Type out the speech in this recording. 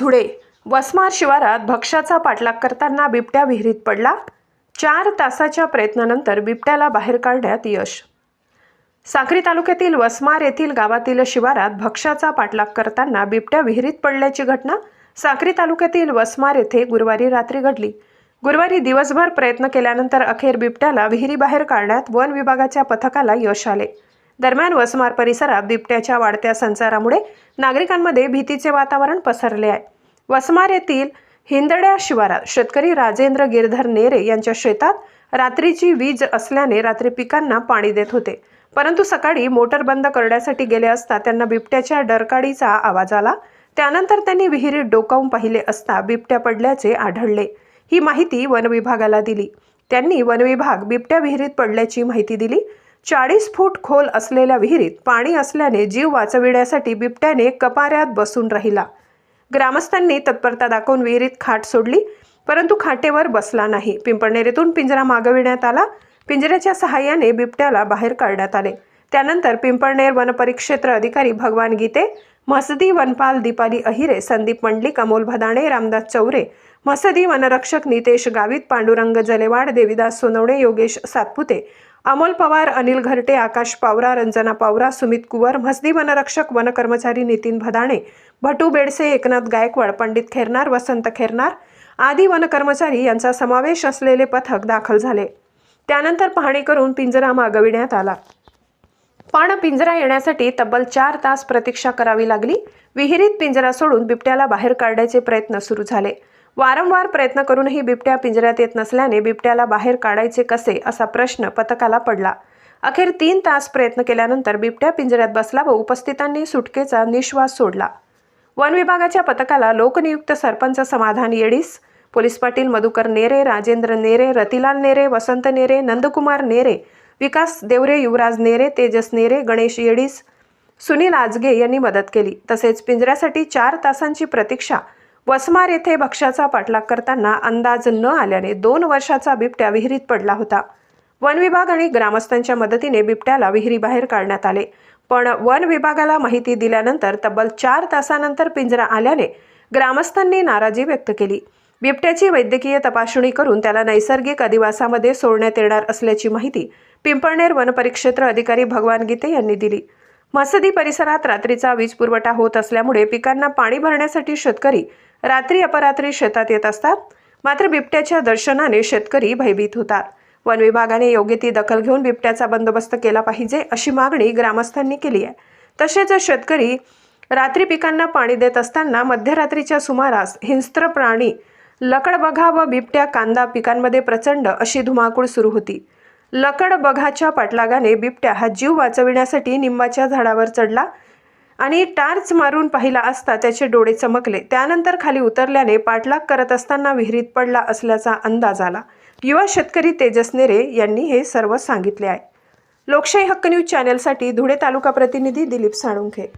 धुळे. वसमार शिवारात भक्ष्याचा पाठलाग करताना बिबट्या विहिरीत पडला. चार तासाच्या प्रयत्नानंतर बिबट्याला बाहेर काढण्यात यश. साक्री तालुक्यातील वसमार येथील गावातील शिवारात भक्ष्याचा पाठलाग करताना बिबट्या विहिरीत पडल्याची घटना साक्री तालुक्यातील वसमार येथे गुरुवारी रात्री घडली. गुरुवारी दिवसभर प्रयत्न केल्यानंतर अखेर बिबट्याला विहिरीबाहेर काढण्यात वन विभागाच्या पथकाला यश आले. दरम्यान वसमार परिसरात बिबट्याच्या वाढत्या संचारामुळे नागरिकांमध्ये भीतीचे वातावरण पसरले आहे. वसमार येथील हिंदड्या शिवारात शेतकरी राजेंद्र गिरधर नेरे यांच्या शेतात रात्रीची वीज असल्याने रात्री पिकांना पाणी देत होते. परंतु सकाळी मोटर बंद करण्यासाठी गेले असता त्यांना बिबट्याच्या डरकाळीचा आवाज आला. त्यानंतर त्यांनी विहिरीत डोकावून पाहिले असता बिबट्या पडल्याचे आढळले. ही माहिती वनविभागाला दिली. त्यांनी वनविभाग बिबट्या विहिरीत पडल्याची माहिती दिली. चाळीस फूट खोल असलेल्या विहिरीत पाणी असल्याने जीव वाचविण्यासाठी बिबट्याने कपाऱ्यात बसून राहिला. ग्रामस्थांनी तत्परता दाखवून विहिरीत खाट सोडली परंतु खाटेवर बसला नाही. पिंपळनेरेतून पिंजरा मागविण्यात आला. पिंजऱ्याच्या सहाय्याने बिबट्याला बाहेर काढण्यात आले. त्यानंतर पिंपळनेर वनपरिक्षेत्र अधिकारी भगवान गीते मसदी वनपाल दीपाली अहिरे संदीप मंडलिक अमोल भदाणे रामदास चौरे मसदी वनरक्षक नितेश गावित पांडुरंग जलेवाड देविदास सोनवणे योगेश सातपुते अमोल पवार अनिल घरटे आकाश पावरा रंजना पावरा सुमित कुवर म्हसदी वनरक्षक वनकर्मचारी नितीन भदाणे भटू बेडसे एकनाथ गायकवाड पंडित खेरनार वसंत खेरनार आदी वनकर्मचारी यांचा समावेश असलेले पथक दाखल झाले. त्यानंतर पाहणी करून पिंजरा मागविण्यात आला. पण पिंजरा येण्यासाठी तब्बल चार तास प्रतीक्षा करावी लागली. विहिरीत पिंजरा सोडून बिबट्याला बाहेर काढण्याचे प्रयत्न सुरू झाले. वारंवार प्रयत्न करूनही बिबट्या पिंजऱ्यात येत नसल्याने बिबट्याला बाहेर काढायचे कसे असा प्रश्न पथकाला पडला. अखेर तीन तास प्रयत्न केल्यानंतर बिबट्या पिंजऱ्यात बसला व उपस्थितांनी सुटकेचा निश्वास सोडला. वन विभागाच्या पथकाला लोकनियुक्त सरपंच समाधान येडीस पोलीस पाटील मधुकर नेरे राजेंद्र नेरे रतिलाल नेरे वसंत नेरे नंदकुमार नेरे विकास देवरे युवराज नेरे तेजस नेरे गणेश येडीस सुनील आजगे यांनी मदत केली. तसेच पिंजऱ्यासाठी चार तासांची प्रतीक्षा वसमार येथे भक्ष्याचा पाठलाग करताना अंदाज न आल्याने दोन वर्षाचा बिबट्या विहिरीत पडला होता. वन विभाग आणि ग्रामस्थांच्या मदतीने बिबट्याला विहिरीबाहेर काढण्यात आले. पण वन विभागाला माहिती दिल्यानंतर तब्बल चार तासानंतर पिंजरा आल्याने ग्रामस्थांनी नाराजी व्यक्त केली. बिबट्याची वैद्यकीय तपासणी करून त्याला नैसर्गिक अधिवासामध्ये सोडण्यात येणार असल्याची माहिती पिंपळनेर वनपरिक्षेत्र अधिकारी भगवान गीते यांनी दिली. मसदी परिसरात रात्रीचा वीज पुरवठा होत असल्यामुळे पिकांना पाणी भरण्यासाठी शेतकरी रात्री अपरात्री शेतात येत असतात. मात्र बिबट्याच्या दर्शनाने शेतकरी भयभीत होतात वन विभागाने योग्य ती दखल घेऊन बिबट्याचा बंदोबस्त केला पाहिजे अशी मागणी ग्रामस्थांनी केली आहे. तसेच शेतकरी रात्री पिकांना पाणी देत असताना मध्यरात्रीच्या सुमारास हिंस्त्र प्राणी लकडबघा व बिबट्या कांदा पिकांमध्ये प्रचंड अशी धुमाकूळ सुरू होती. लकडबघाच्या पाठलागाने बिबट्या हा जीव वाचविण्यासाठी निंबाच्या झाडावर चढला. आणि टार्च मारून पाहिला असता त्याचे डोळे चमकले. त्यानंतर खाली उतरल्याने पाठलाग करत असताना विहिरीत पडला असल्याचा अंदाज आला. युवा शेतकरी तेजस नेरे यांनी हे सर्व सांगितले आहे. लोकशाही हक्क न्यूज चॅनेलसाठी धुळे तालुका प्रतिनिधी दिलीप साळुंखे.